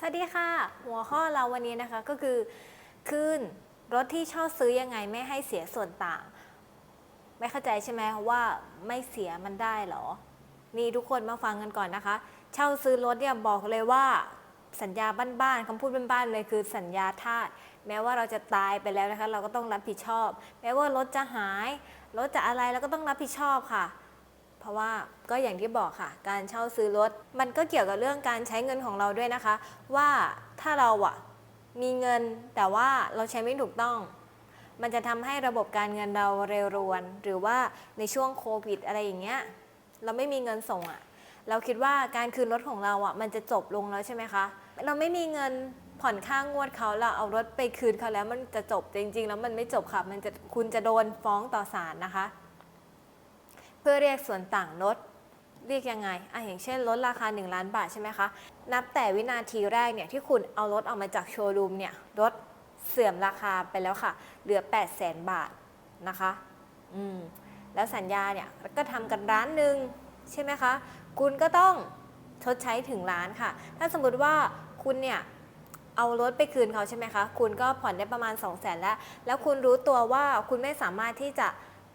สวัสดีค่ะ หัวข้อเราวันนี้นะคะก็คือคืนรถที่ช่าซื้อยังไงไม่ให้เสียส่วนต่าง ไม่เข้าใจใช่ไหมว่าไม่เสียมันได้เหรอ นี่ทุกคนมาฟังกันก่อนนะคะ เช่าซื้อรถเนี่ยบอกเลยว่าสัญญาบ้านๆคำพูดบ้านๆเลยคือสัญญาทาสแม้ว่าเราจะตายไปแล้วนะคะ เราก็ต้องรับผิดชอบ แม้ว่ารถจะหาย รถจะอะไรเราก็ต้องรับผิดชอบค่ะ เพราะว่าก็อย่างที่บอกค่ะ การเช่าซื้อรถ มันก็เกี่ยวกับเรื่องการใช้เงินของเราด้วยนะคะ ว่าถ้าเราอะมีเงินแต่ว่าเราใช้ไม่ถูกต้อง มันจะทำให้ระบบการเงินเราเร็วรวน หรือว่าในช่วงโควิด อะไรอย่างเงี้ยเราไม่มีเงินส่งอะเราคิดว่าการคืนรถของเราอะมันจะจบลงแล้วใช่ไหมคะ เราไม่มีเงินผ่อนค่างวดเขาเราเอารถไปคืนเขาแล้วมันจะจบจริง ๆ แล้วมันไม่จบค่ะ มันจะคุณจะโดนฟ้องต่อศาลนะคะ เพื่อเรียกส่วนต่างรถเรียกยังไงอะอย่างเช่นรถราคา 1 ล้านบาทใช่ไหมคะ นับแต่วินาทีแรกเนี่ยที่คุณเอารถออกมาจากโชว์รูมเนี่ยรถเสื่อมราคาไปแล้วค่ะ เหลือ 8 0 0แสนบาทนะคะ อืม แล้วสัญญาเนี่ยก็ทำกันร้านหนึ่งใช่ไหมคะ คุณก็ต้องชดใช้ถึงล้านค่ะ ถ้าสมมติว่าคุณเนี่ยเอารถไปคืนเขาใช่ไหมคะ คุณก็ผ่อนได้ประมาณ 2 0 0แสนแล้ว แล้วคุณรู้ตัวว่าคุณไม่สามารถที่จะ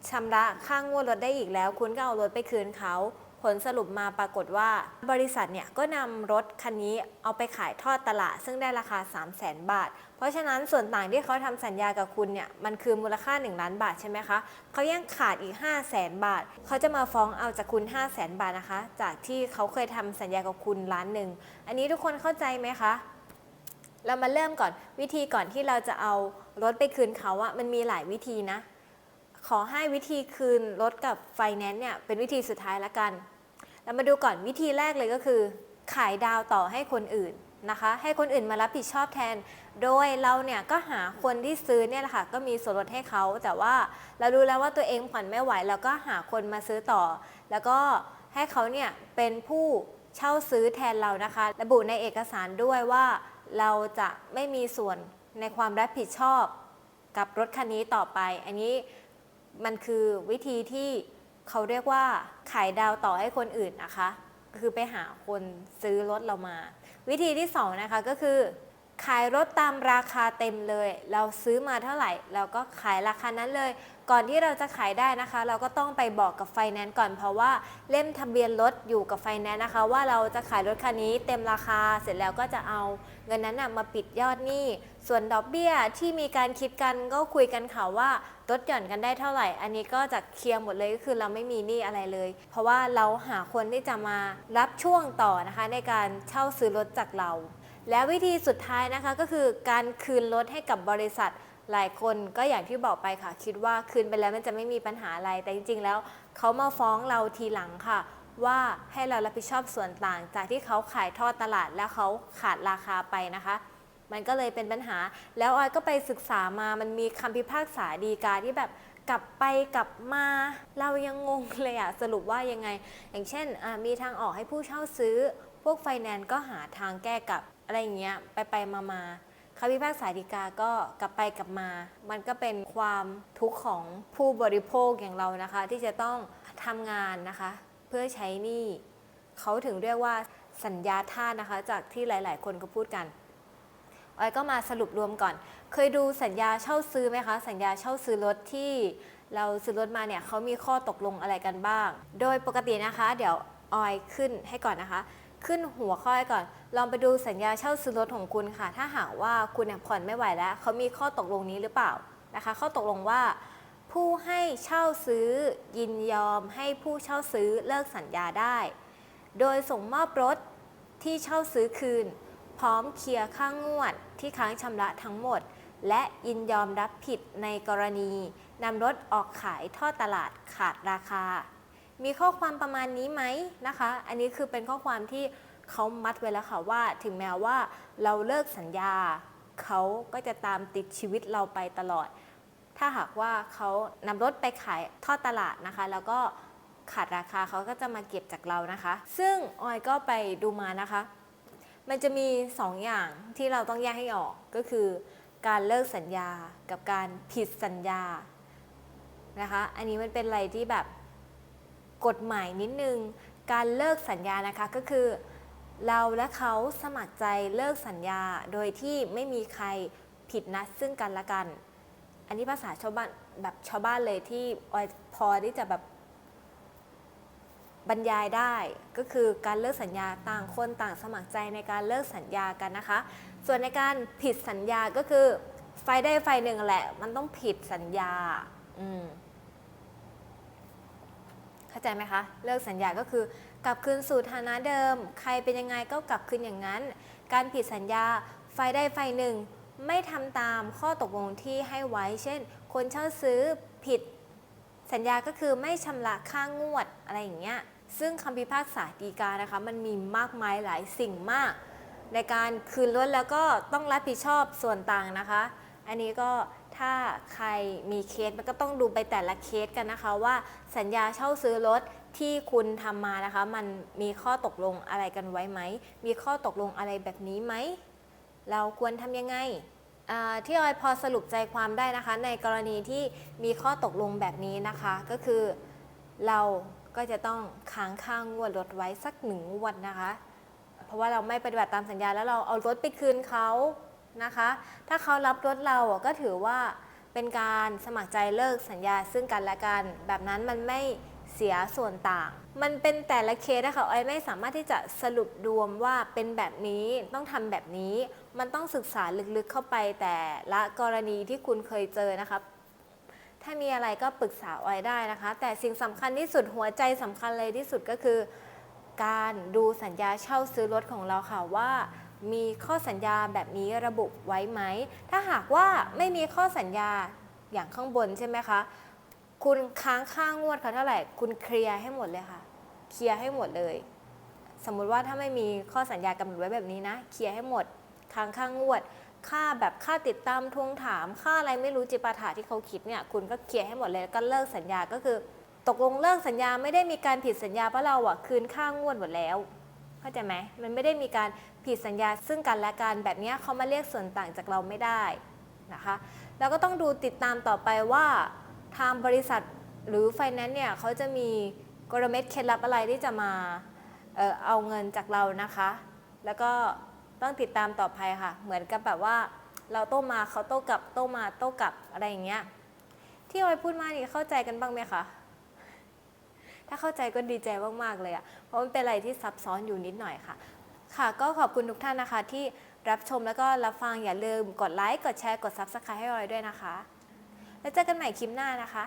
ชำระค่างวดรถได้อีกแล้ว คุณก็เอารถไปคืนเขา ผลสรุปมาปรากฏว่า บริษัทเนี่ยก็นำรถคันนี้เอาไปขายทอดตลาด ซึ่งได้ราคา 3 0 0แสนบาท เพราะฉะนั้นส่วนต่างที่เขาทำสัญญากับคุณเนี่ยมันคือมูลค่า 1 ล้านบาทใช่ไหมคะเขายังขาดอีก 5 0 0แสนบาท เขาจะมาฟ้องเอาจากคุณ5 0 0แสนบาทนะคะ จากที่เขาเคยทำสัญญากับคุณล้านหนึ่งอันนี้ทุกคนเข้าใจไหมคะเรามาเริ่มก่อนวิธีก่อนที่เราจะเอารถไปคืนเขาอะมันมีหลายวิธีนะ ขอให้วิธีคืนรถกับไฟแนนซ์เนี่ยเป็นวิธีสุดท้ายละกัน เรามาดูก่อนวิธีแรกเลยก็คือ ขายดาวต่อให้คนอื่นนะคะ ให้คนอื่นมารับผิดชอบแทน โดยเราเนี่ยก็หาคนที่ซื้อเนี่ยแหละค่ะก็มีส่วนลดให้เขา แต่ว่าเรารู้แล้วว่าตัวเองผ่อนไม่ไหวเราก็หาคนมาซื้อต่อ แล้วก็ให้เขาเนี่ยเป็นผู้เช่าซื้อแทนเรานะคะ ระบุในเอกสารด้วยว่าเราจะไม่มีส่วนในความรับผิดชอบกับรถคันนี้ต่อไป อันนี้ มันคือวิธีที่เขาเรียกว่าขายดาวต่อให้คนอื่นนะคะ คือไปหาคนซื้อรถเรามา วิธีที่สองนะคะก็คือ ขายรถตามราคาเต็มเลย เราซื้อมาเท่าไหร่ เราก็ขายราคานั้นเลย ก่อนที่เราจะขายได้นะคะ เราก็ต้องไปบอกกับไฟแนนซ์ก่อนเพราะว่าเล่มทะเบียนรถอยู่กับไฟแนนซ์นะคะ ว่าเราจะขายรถคันนี้เต็มราคาเสร็จแล้วก็จะเอาเงินนั้นนะมาปิดยอดหนี้ ส่วนดอกเบี้ยที่มีการคิดกันก็คุยกันค่ะว่าลดหย่อนกันได้เท่าไหร่ อันนี้ก็จะเคลียร์หมดเลยก็คือเราไม่มีหนี้อะไรเลย เพราะว่าเราหาคนที่จะมารับช่วงต่อนะคะ ในการเช่าซื้อรถจากเรา แล้ววิธีสุดท้ายนะคะก็คือการคืนรถให้กับบริษัท หลายคนก็อย่างที่บอกไปค่ะ คิดว่าคืนไปแล้วมันจะไม่มีปัญหาอะไร แต่จริงๆแล้วเขามาฟ้องเราทีหลังค่ะ ว่าให้เรารับผิดชอบส่วนต่าง จากที่เขาขายทอดตลาดแล้วเขาขาดราคาไปนะคะ มันก็เลยเป็นปัญหา แล้วออยก็ไปศึกษามามันมีคำพิพากษาดีกาที่แบบกลับไปกลับมาเรายังงงเลยอะสรุปว่ายังไง อย่างเช่นมีทางออกให้ผู้เช่าซื้อ พวกไฟแนนซ์ก็หาทางแก้กับอะไรอย่างเงี้ยไปไปมามา คำพิพากษาฎีกาก็กลับไปกลับมา มันก็เป็นความทุกข์ของผู้บริโภคอย่างเรานะคะ ที่จะต้องทำงานนะคะ เพื่อใช้หนี้เขาถึงเรียกว่าสัญญาท่านะคะ จากที่หลาย ๆ คนก็พูดกันออยก็มาสรุปรวมก่อน เคยดูสัญญาเช่าซื้อไหมคะ สัญญาเช่าซื้อรถที่เราซื้อรถมาเนี่ยเขามีข้อตกลงอะไรกันบ้าง โดยปกตินะคะ เดี๋ยวออยขึ้นให้ก่อนนะคะ ขึ้นหัวข้อให้ก่อน ลองไปดูสัญญาเช่าซื้อรถของคุณค่ะ ถ้าหากว่าคุณเนี่ยผ่อนไม่ไหวแล้ว เขามีข้อตกลงนี้หรือเปล่านะคะ ข้อตกลงว่า ผู้ให้เช่าซื้อยินยอมให้ผู้เช่าซื้อเลิกสัญญาได้ โดยส่งมอบรถที่เช่าซื้อคืน พร้อมเคลียร์ค่างงวดที่ค้างชำระทั้งหมด และยินยอมรับผิดในกรณีนำรถออกขายทอดตลาดขาดราคา มีข้อความประมาณนี้ไหมนะคะ อันนี้คือเป็นข้อความที่เขามัดไว้แล้วค่ะว่า ถึงแม้ว่าเราเลิกสัญญาเขาก็จะตามติดชีวิตเราไปตลอด ถ้าหากว่าเขานำรถไปขายทอดตลาดนะคะ แล้วก็ขาดราคาเขาก็จะมาเก็บจากเรานะคะ ซึ่งออยก็ไปดูมานะคะ มันจะมี 2 อย่างที่เราต้องแยกให้ออกก็คือ การเลิกสัญญากับการผิดสัญญานะคะ อันนี้มันเป็นอะไรที่แบบ กฎหมายนิดนึง การเลิกสัญญานะคะก็คือ เราและเขาสมัครใจเลิกสัญญาโดยที่ไม่มีใครผิดนัดซึ่งกันและกัน อันนี้ภาษาชาวบ้านแบบชาวบ้านเลยที่พอที่จะแบบบรรยายได้ก็คือการเลิกสัญญาต่างคนต่างสมัครใจในการเลิกสัญญากันนะคะ ส่วนในการผิดสัญญาก็คือไฟได้ไฟหนึ่งแหละ มันต้องผิดสัญญา อืม เข้าใจไหมคะ เลิกสัญญาก็คือกลับคืนสู่ฐานะเดิม ใครเป็นยังไงก็กลับคืนอย่างนั้น การผิดสัญญาไฟได้ไฟหนึ่งไม่ทำตามข้อตกลงที่ให้ไว้ เช่น คนเช่าซื้อผิดสัญญาก็คือไม่ชำระค่างวดอะไรอย่างเงี้ย ซึ่งคำพิพากษาฎีกานะคะ มันมีมากมายหลายสิ่งมาก ในการคืนรถแล้วก็ต้องรับผิดชอบส่วนต่างนะคะ อันนี้ก็ ถ้าใครมีเคสมันก็ต้องดูไปแต่ละเคสกันนะคะ ว่าสัญญาเช่าซื้อรถที่คุณทำมานะคะ มันมีข้อตกลงอะไรกันไว้ไหม มีข้อตกลงอะไรแบบนี้ไหม เราควรทำยังไงที่ออยพอสรุปใจความได้นะคะ ในกรณีที่มีข้อตกลงแบบนี้นะคะ ก็คือเราก็จะต้องค้างค่างวดรถไว้สักหนึ่งงวดนะคะ เพราะว่าเราไม่ปฏิบัติตามสัญญาแล้วเราเอารถไปคืนเขา นะคะ ถ้าเขารับรถเราอะก็ถือว่าเป็นการสมัครใจเลิกสัญญาซึ่งกันและกัน แบบนั้นมันไม่เสียส่วนต่าง มันเป็นแต่ละเคสนะคะออยไม่สามารถที่จะสรุปรวมว่าเป็นแบบนี้ต้องทำแบบนี้ มันต้องศึกษาลึกๆเข้าไปแต่ละกรณีที่คุณเคยเจอนะคะถ้ามีอะไรก็ปรึกษาออยได้นะคะ แต่สิ่งสำคัญที่สุดหัวใจสำคัญเลยที่สุดก็คือ การดูสัญญาเช่าซื้อรถของเราค่ะว่า มีข้อสัญญาแบบนี้ระบุไว้ไหม ถ้าหากว่าไม่มีข้อสัญญาอย่างข้างบนใช่ไหมคะ คุณค้างค่างวดเขาเท่าไหร่ คุณเคลียร์ให้หมดเลยค่ะ เคลียร์ให้หมดเลย สมมุติว่าถ้าไม่มีข้อสัญญากำหนดไว้แบบนี้นะ เคลียร์ให้หมด ค้างค่างวด ค่าแบบค่าติดตามทวงถาม ค่าอะไรไม่รู้จิปาถะที่เขาคิดเนี่ย คุณก็เคลียร์ให้หมดเลยแล้วก็เลิกสัญญา ก็คือ ตกลงเลิกสัญญาไม่ได้มีการผิดสัญญาเพราะเราอะคืนค่างวดหมดแล้ว เข้าใจไหมมันไม่ได้มีการผิดสัญญาซึ่งกันและกันแบบนี้เขามาเรียกส่วนต่างจากเราไม่ได้นะคะแล้วก็ต้องดูติดตามต่อไปว่าทางบริษัทหรือไฟแนนซ์เนี่ยเขาจะมีกลเม็ดเคล็ดลับอะไรที่จะมาเออเอาเงินจากเรานะคะ แล้วก็ต้องติดตามต่อไปค่ะ เหมือนกับแบบว่าเราโต้มาเขาโต้กลับโต้มาโต้กลับอะไรอย่างเงี้ยที่ออยพูดมานี่เข้าใจกันบ้างไหมคะ ถ้าเข้าใจก็ดีใจมากๆเลยอะเพราะมันเป็นอะไรที่ซับซ้อนอยู่นิดหน่อยค่ะ ค่ะ ก็ขอบคุณทุกท่านนะคะที่รับชมแล้วก็รับฟังอย่าลืมกดไลค์กดแชร์กด Subscribe ให้ออยด้วยนะคะ แล้วเจอกันใหม่คลิปหน้านะคะ